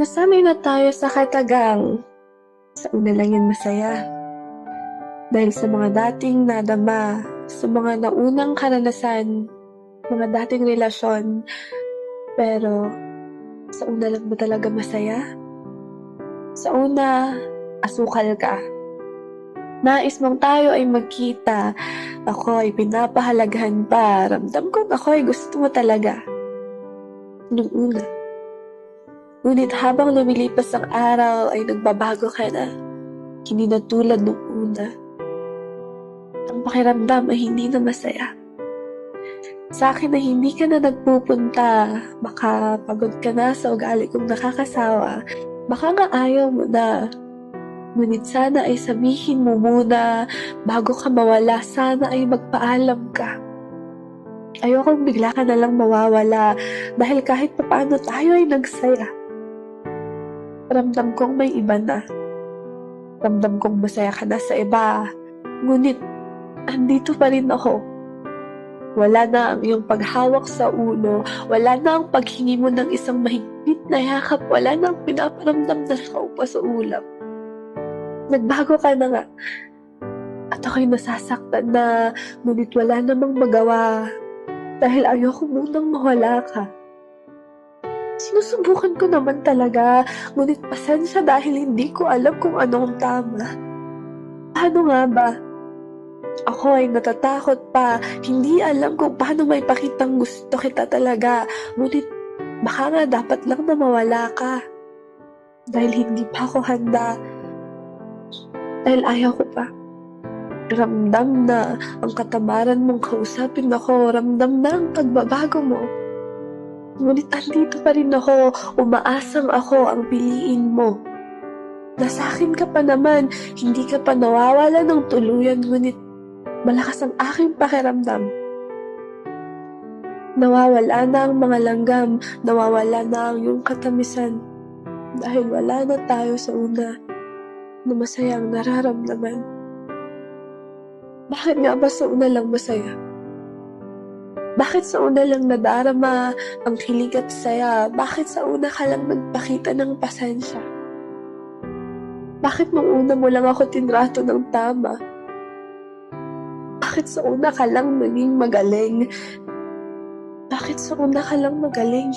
Nasanay na tayo sa katagang sa una lang masaya. Dahil sa mga dating nadama, sa mga naunang karanasan, mga dating relasyon, pero sa una lang ba talaga masaya? Sa una, asukal ka. Nais mong tayo ay magkita. Ako ay pinapahalagahan pa. Ramdam kong ako ay gusto mo talaga. Nung una. Ngunit habang lumilipas ang araw ay nagbabago ka na. Hindi na tulad nung una. Ang pakiramdam ay hindi na masaya. Sa akin na hindi ka na nagpupunta, baka pagod ka na sa ugali kong nakakasawa, baka nga ayaw mo na. Ngunit sana ay sabihin mo muna, bago ka mawala, sana ay magpaalam ka. Ayokong bigla ka na lang mawawala dahil kahit papaano tayo ay nagsaya. Ramdam kong may iba na. Ramdam kong masaya ka na sa iba. Ngunit, andito pa rin ako. Wala na ang iyong paghawak sa ulo. Wala na ang paghingi mo ng isang mahigpit na yakap. Wala na ang pinaparamdam na nakaupa sa ulap. Nagbago ka na nga. At ako'y nasasaktan na, ngunit wala namang magawa. Dahil ayoko munang mawala ka. Sinusubukan ko naman talaga, ngunit pasensya dahil hindi ko alam kung anong tama. Paano nga ba? Ako ay natatakot pa, hindi alam kung paano may pakitang gusto kita talaga, ngunit baka nga dapat lang na mawala ka. Dahil hindi pa ako handa. Dahil ayaw ko pa. Ramdam na ang katamaran mong kausapin ako, ramdam na ang pagbabago mo. Ngunit andito pa rin ako, umaasang ako ang piliin mo. Nasa akin ka pa naman, hindi ka pa nawawala ng tuluyan, ngunit malakas ang aking pakiramdam. Nawawala na ang mga langgam, nawawala na ang iyong katamisan. Dahil wala na tayo sa una na masayang nararamdaman. Bakit nga ba sa una lang masaya? Bakit sa una lang nadarama ang kilig at saya? Bakit sa una ka lang nagpakita ng pasensya? Bakit nung una mo lang ako tinrato ng tama? Bakit sa una ka lang naging magaling? Bakit sa una ka lang magaling?